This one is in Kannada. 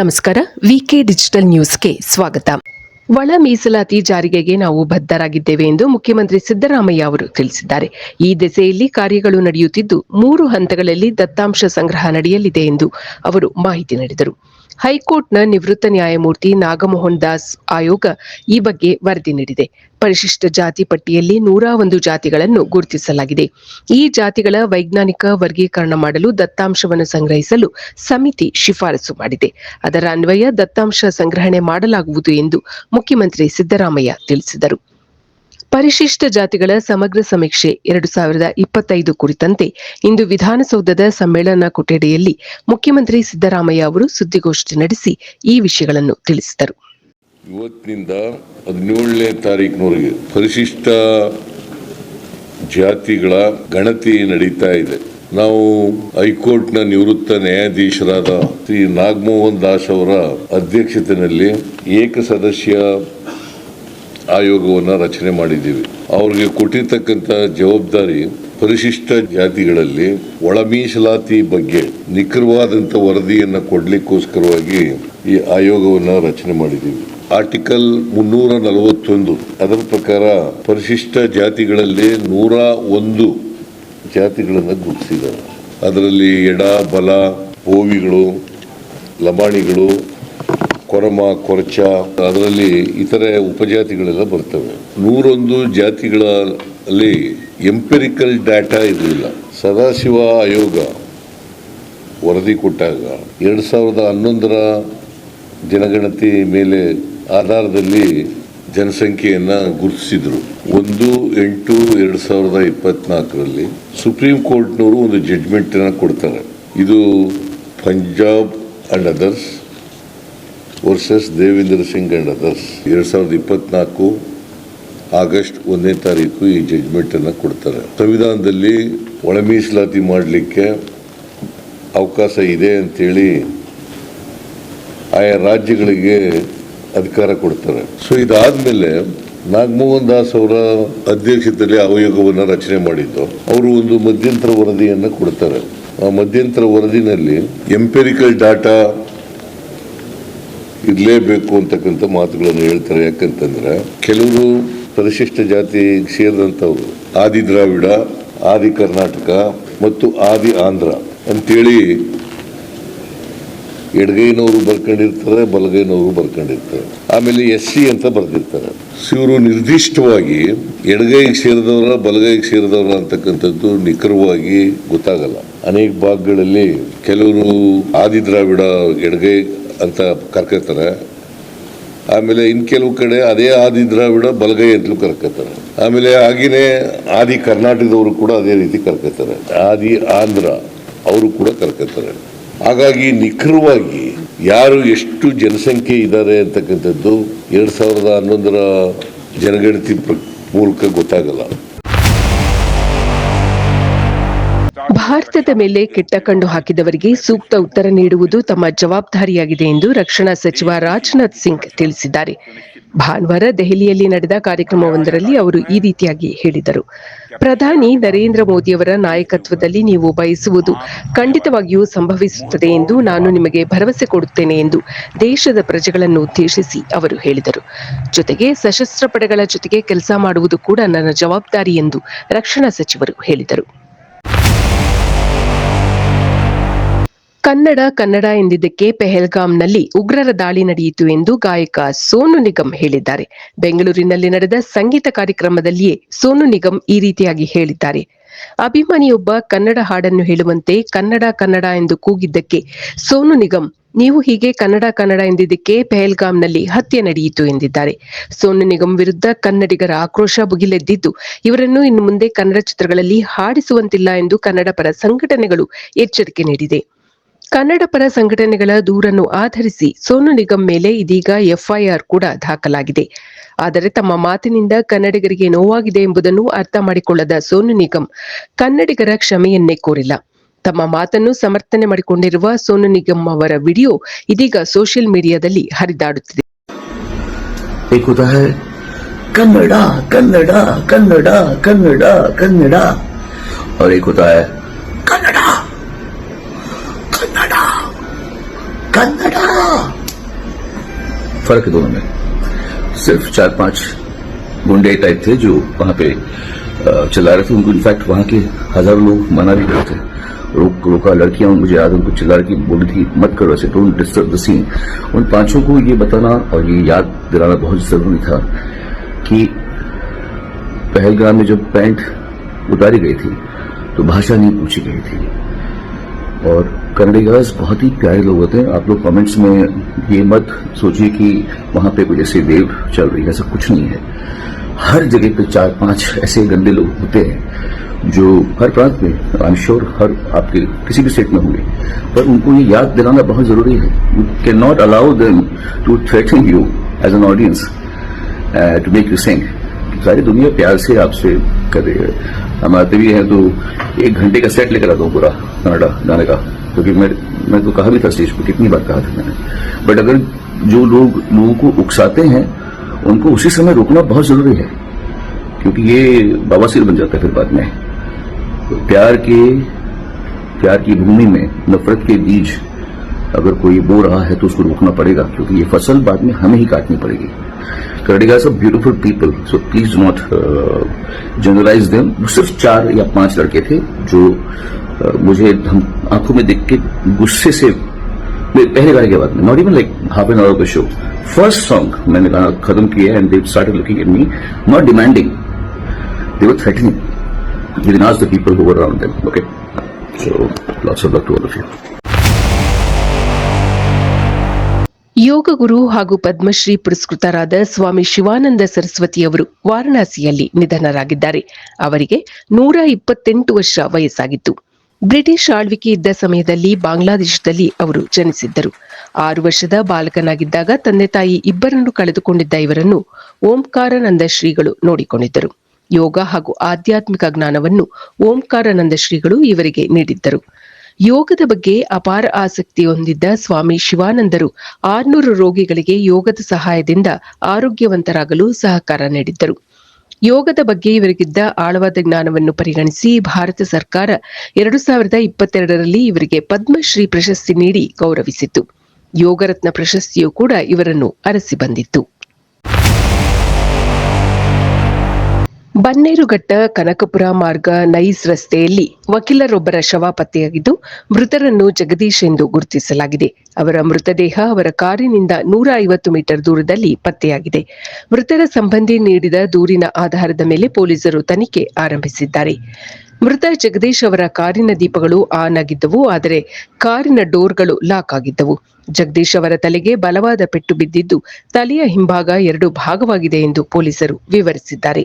ನಮಸ್ಕಾರ. ವಿಕೆ ಡಿಜಿಟಲ್ ನ್ಯೂಸ್ಗೆ ಸ್ವಾಗತ. ಒಳ ಮೀಸಲಾತಿ ಜಾರಿಗೆಗೆ ನಾವು ಬದ್ಧರಾಗಿದ್ದೇವೆ ಎಂದು ಮುಖ್ಯಮಂತ್ರಿ ಸಿದ್ದರಾಮಯ್ಯ ಅವರು ತಿಳಿಸಿದ್ದಾರೆ. ಈ ದಿಸೆಯಲ್ಲಿ ಕಾರ್ಯಗಳು ನಡೆಯುತ್ತಿದ್ದು ಮೂರು ಹಂತಗಳಲ್ಲಿ ದತ್ತಾಂಶ ಸಂಗ್ರಹ ನಡೆಯಲಿದೆ ಎಂದು ಅವರು ಮಾಹಿತಿ ನೀಡಿದರು. ಹೈಕೋರ್ಟ್ನ ನಿವೃತ್ತ ನ್ಯಾಯಮೂರ್ತಿ ನಾಗಮೋಹನ್ ದಾಸ್ ಆಯೋಗ ಈ ಬಗ್ಗೆ ವರದಿ ನೀಡಿದೆ. ಪರಿಶಿಷ್ಟ ಜಾತಿ ಪಟ್ಟಿಯಲ್ಲಿ ನೂರ ಒಂದು ಜಾತಿಗಳನ್ನು ಗುರುತಿಸಲಾಗಿದೆ. ಈ ಜಾತಿಗಳ ವೈಜ್ಞಾನಿಕ ವರ್ಗೀಕರಣ ಮಾಡಲು ದತ್ತಾಂಶವನ್ನು ಸಂಗ್ರಹಿಸಲು ಸಮಿತಿ ಶಿಫಾರಸು ಮಾಡಿದೆ. ಅದರ ಅನ್ವಯ ದತ್ತಾಂಶ ಸಂಗ್ರಹಣೆ ಮಾಡಲಾಗುವುದು ಎಂದು ಮುಖ್ಯಮಂತ್ರಿ ಸಿದ್ದರಾಮಯ್ಯ ತಿಳಿಸಿದರು. ಪರಿಶಿಷ್ಟ ಜಾತಿಗಳ ಸಮಗ್ರ ಸಮೀಕ್ಷೆ ಎರಡು ಸಾವಿರದ ಇಪ್ಪತ್ತೈದು ಕುರಿತಂತೆ ಇಂದು ವಿಧಾನಸೌಧದ ಸಮ್ಮೇಳನ ಕೊಠಡಿಯಲ್ಲಿ ಮುಖ್ಯಮಂತ್ರಿ ಸಿದ್ದರಾಮಯ್ಯ ಅವರು ಸುದ್ದಿಗೋಷ್ಠಿ ನಡೆಸಿ ಈ ವಿಷಯಗಳನ್ನು ತಿಳಿಸಿದರು. ಇವತ್ತಿನಿಂದ ಹದಿನೇಳನೇ ತಾರೀಕಿನವರೆಗೆ ಪರಿಶಿಷ್ಟ ಜಾತಿಗಳ ಗಣತಿ ನಡೀತಾ ಇದೆ. ನಾವು ಹೈಕೋರ್ಟ್ನ ನಿವೃತ್ತ ನ್ಯಾಯಾಧೀಶರಾದ ಶ್ರೀ ನಾಗಮೋಹನ್ ದಾಸ್ ಅವರ ಅಧ್ಯಕ್ಷತೆಯಲ್ಲಿ ಏಕಸದಸ್ಯ ಆಯೋಗವನ್ನು ರಚನೆ ಮಾಡಿದ್ದೀವಿ. ಅವ್ರಿಗೆ ಕೊಟ್ಟಿರ್ತಕ್ಕಂಥ ಜವಾಬ್ದಾರಿ ಪರಿಶಿಷ್ಟ ಜಾತಿಗಳಲ್ಲಿ ಒಳ ಮೀಸಲಾತಿ ಬಗ್ಗೆ ನಿಖರವಾದಂಥ ವರದಿಯನ್ನು ಕೊಡ್ಲಿಕ್ಕೋಸ್ಕರವಾಗಿ ಈ ಆಯೋಗವನ್ನು ರಚನೆ ಮಾಡಿದ್ದೀವಿ. ಆರ್ಟಿಕಲ್ ಮುನ್ನೂರ ನಲವತ್ತೊಂದು ಅದರ ಪ್ರಕಾರ ಪರಿಶಿಷ್ಟ ಜಾತಿಗಳಲ್ಲಿ ನೂರ ಒಂದು ಜಾತಿಗಳನ್ನು ಗುರುತಿಸಿದ್ದಾರೆ. ಅದರಲ್ಲಿ ಎಡ, ಬಲ ಓವಿಗಳು ಲಮಾಣಿಗಳು ಕೊರಮ, ಕೊರಚ, ಅದರಲ್ಲಿ ಇತರೆ ಉಪಜಾತಿಗಳೆಲ್ಲ ಬರ್ತವೆ. ನೂರೊಂದು ಜಾತಿಗಳಲ್ಲಿ ಎಂಪೆರಿಕಲ್ ಡಾಟಾ ಇರಲಿಲ್ಲ. ಸದಾಶಿವ ಆಯೋಗ ವರದಿ ಕೊಟ್ಟಾಗ ಎರಡು ಸಾವಿರದ ಹನ್ನೊಂದರ ಜನಗಣತಿ ಮೇಲೆ ಆಧಾರದಲ್ಲಿ ಜನಸಂಖ್ಯೆಯನ್ನು ಗುರುತಿಸಿದ್ರು. ಒಂದು ಎಂಟು ಎರಡು ಸಾವಿರದ ಇಪ್ಪತ್ನಾಲ್ಕರಲ್ಲಿ ಸುಪ್ರೀಂ ಕೋರ್ಟ್ನವರು ಒಂದು ಜಡ್ಜ್ಮೆಂಟನ್ನು ಕೊಡ್ತಾರೆ. ಇದು Punjab and others versus Devendra Singh and others ಎರಡು ಸಾವಿರದ ಇಪ್ಪತ್ನಾಲ್ಕು ಆಗಸ್ಟ್ ಒಂದನೇ ತಾರೀಕು ಈ ಜಡ್ಜ್ಮೆಂಟನ್ನು ಕೊಡ್ತಾರೆ. ಸಂವಿಧಾನದಲ್ಲಿ ಒಳ ಮೀಸಲಾತಿ ಮಾಡಲಿಕ್ಕೆ ಅವಕಾಶ ಇದೆ ಅಂತೇಳಿ ಆಯಾ ರಾಜ್ಯಗಳಿಗೆ ಅಧಿಕಾರ ಕೊಡ್ತಾರೆ. ಸೊ ಇದಾದ್ಮೇಲೆ ನಾಗಮೋಹನ್ ದಾಸ್ ಅವರ ಅಧ್ಯಕ್ಷತೆಯಲ್ಲಿ ಆಯೋಗವನ್ನು ರಚನೆ ಮಾಡಿದ್ದು, ಅವರು ಒಂದು ಮಧ್ಯಂತರ ವರದಿಯನ್ನು ಕೊಡ್ತಾರೆ. ಆ ಮಧ್ಯಂತರ ವರದಿನಲ್ಲಿ ಎಂಪೆರಿಕಲ್ ಡಾಟಾ ಇರಲೇಬೇಕು ಅಂತಕ್ಕಂಥ ಮಾತುಗಳನ್ನು ಹೇಳ್ತಾರೆ. ಯಾಕಂತಂದ್ರೆ ಕೆಲವರು ಪರಿಶಿಷ್ಟ ಜಾತಿ ಸೇರಿದಂಥವ್ರು ಆದಿ ದ್ರಾವಿಡ, ಆದಿ ಕರ್ನಾಟಕ ಮತ್ತು ಆದಿ ಆಂಧ್ರ ಅಂತೇಳಿ ಎಡಗೈನವರು ಬರ್ಕೊಂಡಿರ್ತಾರೆ, ಬಲಗೈನವರು ಬರ್ಕೊಂಡಿರ್ತಾರೆ. ಆಮೇಲೆ ಎಸ್ ಸಿ ಅಂತ ಬರೆದಿರ್ತಾರೆ. ಇವರು ನಿರ್ದಿಷ್ಟವಾಗಿ ಎಡಗೈಗೆ ಸೇರಿದವರ, ಬಲಗೈಗೆ ಸೇರಿದವರ ಅಂತಕ್ಕಂಥದ್ದು ನಿಖರವಾಗಿ ಗೊತ್ತಾಗಲ್ಲ. ಅನೇಕ ಭಾಗಗಳಲ್ಲಿ ಕೆಲವರು ಆದಿ ದ್ರಾವಿಡ ಎಡಗೈ ಅಂತ ಕರ್ಕೊತಾರೆ. ಆಮೇಲೆ ಇನ್ ಕೆಲವು ಕಡೆ ಅದೇ ಆದಿ ದ್ರಾವಿಡ ಬಲಗೈ ಅಂತಲೂ ಕರ್ಕೋತಾರೆ. ಆಮೇಲೆ ಹಾಗೆಯೇ ಆದಿ ಕರ್ನಾಟಕದವರು ಕೂಡ ಅದೇ ರೀತಿ ಕರ್ಕೋತಾರೆ. ಆದಿ ಆಂಧ್ರ ಅವರು ಕೂಡ ಕರ್ಕೋತಾರೆ. ಹಾಗಾಗಿ ನಿಖರವಾಗಿ ಯಾರು ಎಷ್ಟು ಜನಸಂಖ್ಯೆ ಇದ್ದಾರೆ ಅಂತಕ್ಕಂಥದ್ದು ಎರಡು ಸಾವಿರದ ಹನ್ನೊಂದರ ಜನಗಣತಿ ಮೂಲಕ ಗೊತ್ತಾಗಲ್ಲ. ಭಾರತದ ಮೇಲೆ ಕೆಟ್ಟ ಕಂಡು ಹಾಕಿದವರಿಗೆ ಸೂಕ್ತ ಉತ್ತರ ನೀಡುವುದು ತಮ್ಮ ಜವಾಬ್ದಾರಿಯಾಗಿದೆ ಎಂದು ರಕ್ಷಣಾ ಸಚಿವ ರಾಜನಾಥ್ ಸಿಂಗ್ ತಿಳಿಸಿದ್ದಾರೆ. ಭಾನುವಾರ ದೆಹಲಿಯಲ್ಲಿ ನಡೆದ ಕಾರ್ಯಕ್ರಮವೊಂದರಲ್ಲಿ ಅವರು ಈ ರೀತಿಯಾಗಿ ಹೇಳಿದರು. ಪ್ರಧಾನಿ ನರೇಂದ್ರ ಮೋದಿಯವರ ನಾಯಕತ್ವದಲ್ಲಿ ನೀವು ಬಯಸುವುದು ಖಂಡಿತವಾಗಿಯೂ ಸಂಭವಿಸುತ್ತದೆ ಎಂದು ನಾನು ನಿಮಗೆ ಭರವಸೆ ಕೊಡುತ್ತೇನೆ ಎಂದು ದೇಶದ ಪ್ರಜೆಗಳನ್ನು ಉದ್ದೇಶಿಸಿ ಅವರು ಹೇಳಿದರು. ಜೊತೆಗೆ ಸಶಸ್ತ್ರ ಪಡೆಗಳ ಜೊತೆಗೆ ಕೆಲಸ ಮಾಡುವುದು ಕೂಡ ನನ್ನ ಜವಾಬ್ದಾರಿ ಎಂದು ರಕ್ಷಣಾ ಸಚಿವರು ಹೇಳಿದರು. ಕನ್ನಡ ಕನ್ನಡ ಎಂದಿದ್ದಕ್ಕೆ ಪೆಹಲ್ಗಾಂನಲ್ಲಿ ಉಗ್ರರ ದಾಳಿ ನಡೆಯಿತು ಎಂದು ಗಾಯಕ ಸೋನು ನಿಗಮ್ ಹೇಳಿದ್ದಾರೆ. ಬೆಂಗಳೂರಿನಲ್ಲಿ ನಡೆದ ಸಂಗೀತ ಕಾರ್ಯಕ್ರಮದಲ್ಲಿಯೇ ಸೋನು ನಿಗಮ್ ಈ ರೀತಿಯಾಗಿ ಹೇಳಿದ್ದಾರೆ. ಅಭಿಮಾನಿಯೊಬ್ಬ ಕನ್ನಡ ಹಾಡನ್ನು ಹೇಳುವಂತೆ ಕನ್ನಡ ಕನ್ನಡ ಎಂದು ಕೂಗಿದ್ದಕ್ಕೆ ಸೋನು ನಿಗಮ್, ನೀವು ಹೀಗೆ ಕನ್ನಡ ಕನ್ನಡ ಎಂದಿದ್ದಕ್ಕೆ ಪೆಹಲ್ಗಾಂನಲ್ಲಿ ಹತ್ಯೆ ನಡೆಯಿತು ಎಂದಿದ್ದಾರೆ. ಸೋನು ನಿಗಮ್ ವಿರುದ್ಧ ಕನ್ನಡಿಗರ ಆಕ್ರೋಶ ಭುಗಿಲೆದ್ದಿದ್ದು, ಇವರನ್ನು ಇನ್ನು ಮುಂದೆ ಕನ್ನಡ ಚಿತ್ರಗಳಲ್ಲಿ ಹಾಡಿಸುವಂತಿಲ್ಲ ಎಂದು ಕನ್ನಡ ಪರ ಸಂಘಟನೆಗಳು ಎಚ್ಚರಿಕೆ ನೀಡಿದೆ. ಕನ್ನಡ ಪರ ಸಂಘಟನೆಗಳ ದೂರನ್ನು ಆಧರಿಸಿ ಸೋನು ನಿಗಮ್ ಮೇಲೆ ಇದೀಗ ಎಫ್ಐಆರ್ ಕೂಡ ದಾಖಲಾಗಿದೆ. ಆದರೆ ತಮ್ಮ ಮಾತಿನಿಂದ ಕನ್ನಡಿಗರಿಗೆ ನೋವಾಗಿದೆ ಎಂಬುದನ್ನು ಅರ್ಥ ಮಾಡಿಕೊಳ್ಳದ ಸೋನು ನಿಗಮ್ ಕನ್ನಡಿಗರ ಕ್ಷಮೆಯನ್ನೇ ಕೋರಿಲ್ಲ. ತಮ್ಮ ಮಾತನ್ನು ಸಮರ್ಥನೆ ಮಾಡಿಕೊಂಡಿರುವ ಸೋನು ನಿಗಮ್ ಅವರ ವಿಡಿಯೋ ಇದೀಗ ಸೋಷಿಯಲ್ ಮೀಡಿಯಾದಲ್ಲಿ ಹರಿದಾಡುತ್ತಿದೆ. ಕನ್ನಡ ಕನ್ನಡ ಕನ್ನಡ ಕನ್ನಡ ಕನ್ನಡ. कन्नड़ा फ़र्क है दोनों में। सिर्फ़ चार पाँच गुंडे टाइप थे जो वहाँ पे चिल्ला रहे थे। उनको इनफैक्ट वहाँ के हज़ारों लोग मना भी करते रोक, रोका लड़कियाँ, मुझे याद उनको चिल्ला रही बोली थी, मत करो ऐसे डोंट डिस्टर्ब द सीन उन पाँचों को ये बताना और ये याद दिलाना बहुत ज़रूरी था कि पहलगाम में जब पैंट उतारी गई थी तो भाषा नहीं पूछी गई थी। और कन्नडिगाज बहुत ही प्यारे लोग होते हैं। आप लोग कमेंट्स में ये मत सोचिए कि वहाँ पे कोई ऐसे वेव चल रही है, ऐसा कुछ नहीं है। हर जगह पे चार पाँच ऐसे गंदे लोग होते हैं जो हर प्रांत में आई एम श्योर हर आपके किसी भी स्टेट में होंगे। पर उनको ये याद दिलाना बहुत ज़रूरी है। You can not allow them to threaten you as an audience to make you sing सारी दुनिया प्यार से आपसे कर रही है। हम आते भी हैं तो एक घंटे का सेट लेकर आता हूँ पूरा कनाडा गाने का। क्योंकि मैं मैं तो कहा भी था स्टेज पर कितनी बार कहा था मैंने। बट अगर जो लोग लोगों को उकसाते हैं उनको उसी समय रोकना बहुत ज़रूरी है। क्योंकि ये बवासीर बन जाता है फिर बाद में। तो प्यार के प्यार की भूमि में नफरत के बीज अगर कोई बो रहा है तो उसको रोकना पड़ेगा क्योंकि ये फ़सल बाद में हमें ही काटनी पड़ेगी। करडेगा people, so please do not uh, generalize them. सिर्फ़ चार या पाँच लड़के थे जो मुझे हम आंखों में देख के गुस्से से मैं पहले गाने के बाद में not even like half an hour का शो फर्स्ट सॉन्ग मैंने गाना खत्म किया and they started looking at me not demanding they were threatening you can ask the people who were around them okay so lots of luck to all of you yoga guru ಹಾಗೂ ಪದ್ಮಶ್ರೀ ಪುರಸ್ಕೃತರಾದ ಸ್ವಾಮಿ ಶಿವಾನಂದ ಸರಸ್ವತಿಯವರು ವಾರಣಾಸಿಯಲ್ಲಿ ನಿಧನರಾಗಿದ್ದಾರೆ ಅವರಿಗೆ ನೂರ ಇಪ್ಪತ್ತೆಂಟು ವರ್ಷ ವಯಸ್ಸಾಗಿತ್ತು ಬ್ರಿಟಿಷ್ ಆಳ್ವಿಕೆ ಇದ್ದ ಸಮಯದಲ್ಲಿ ಬಾಂಗ್ಲಾದೇಶದಲ್ಲಿ ಅವರು ಜನಿಸಿದ್ದರು. ಆರು ವರ್ಷದ ಬಾಲಕನಾಗಿದ್ದಾಗ ತಂದೆ ತಾಯಿ ಇಬ್ಬರನ್ನು ಕಳೆದುಕೊಂಡಿದ್ದ ಇವರನ್ನು ಓಂಕಾರಾನಂದ ಶ್ರೀಗಳು ನೋಡಿಕೊಂಡಿದ್ದರು. ಯೋಗ ಹಾಗೂ ಆಧ್ಯಾತ್ಮಿಕ ಜ್ಞಾನವನ್ನು ಓಂಕಾರಾನಂದ ಶ್ರೀಗಳು ಇವರಿಗೆ ನೀಡಿದ್ದರು. ಯೋಗದ ಬಗ್ಗೆ ಅಪಾರ ಆಸಕ್ತಿ ಹೊಂದಿದ್ದ ಸ್ವಾಮಿ ಶಿವಾನಂದರು ಆರ್ನೂರು ರೋಗಿಗಳಿಗೆ ಯೋಗದ ಸಹಾಯದಿಂದ ಆರೋಗ್ಯವಂತರಾಗಲು ಸಹಕಾರ ನೀಡಿದ್ದರು. ಯೋಗದ ಬಗ್ಗೆ ಇವರಿಗಿದ್ದ ಆಳವಾದ ಜ್ಞಾನವನ್ನು ಪರಿಗಣಿಸಿ ಭಾರತ ಸರ್ಕಾರ ಎರಡು ಸಾವಿರದ ಇಪ್ಪತ್ತೆರಡರಲ್ಲಿ ಇವರಿಗೆ ಪದ್ಮಶ್ರೀ ಪ್ರಶಸ್ತಿ ನೀಡಿ ಗೌರವಿಸಿತು ಯೋಗರತ್ನ ಪ್ರಶಸ್ತಿಯೂ ಕೂಡ ಇವರನ್ನು ಅರಸಿ ಬಂದಿತ್ತು. ಬನ್ನೇರುಘಟ್ಟ, ಕನಕಪುರ ಮಾರ್ಗ, ನೈಸ್ ರಸ್ತೆಯಲ್ಲಿ ವಕೀಲರೊಬ್ಬರ ಶವ ಪತ್ತೆಯಾಗಿದ್ದು, ಮೃತರನ್ನು ಜಗದೀಶ್ ಎಂದು ಗುರುತಿಸಲಾಗಿದೆ. ಅವರ ಮೃತದೇಹ ಅವರ ಕಾರಿನಿಂದ ನೂರ ಐವತ್ತು ಮೀಟರ್ ದೂರದಲ್ಲಿ ಪತ್ತೆಯಾಗಿದೆ. ಮೃತರ ಸಂಬಂಧಿ ನೀಡಿದ ದೂರಿನ ಆಧಾರದ ಮೇಲೆ ಪೊಲೀಸರು ತನಿಖೆ ಆರಂಭಿಸಿದ್ದಾರೆ. ಮೃತ ಜಗದೀಶ್ ಅವರ ಕಾರಿನ ದೀಪಗಳು ಆನ್ ಆಗಿದ್ದವು, ಆದರೆ ಕಾರಿನ ಡೋರ್ಗಳು ಲಾಕ್ ಆಗಿದ್ದವು. ಜಗದೀಶ್ ಅವರ ತಲೆಗೆ ಬಲವಾದ ಪೆಟ್ಟು ಬಿದ್ದಿದ್ದು, ತಲೆಯ ಹಿಂಭಾಗ ಎರಡು ಭಾಗವಾಗಿದೆ ಎಂದು ಪೊಲೀಸರು ವಿವರಿಸಿದ್ದಾರೆ.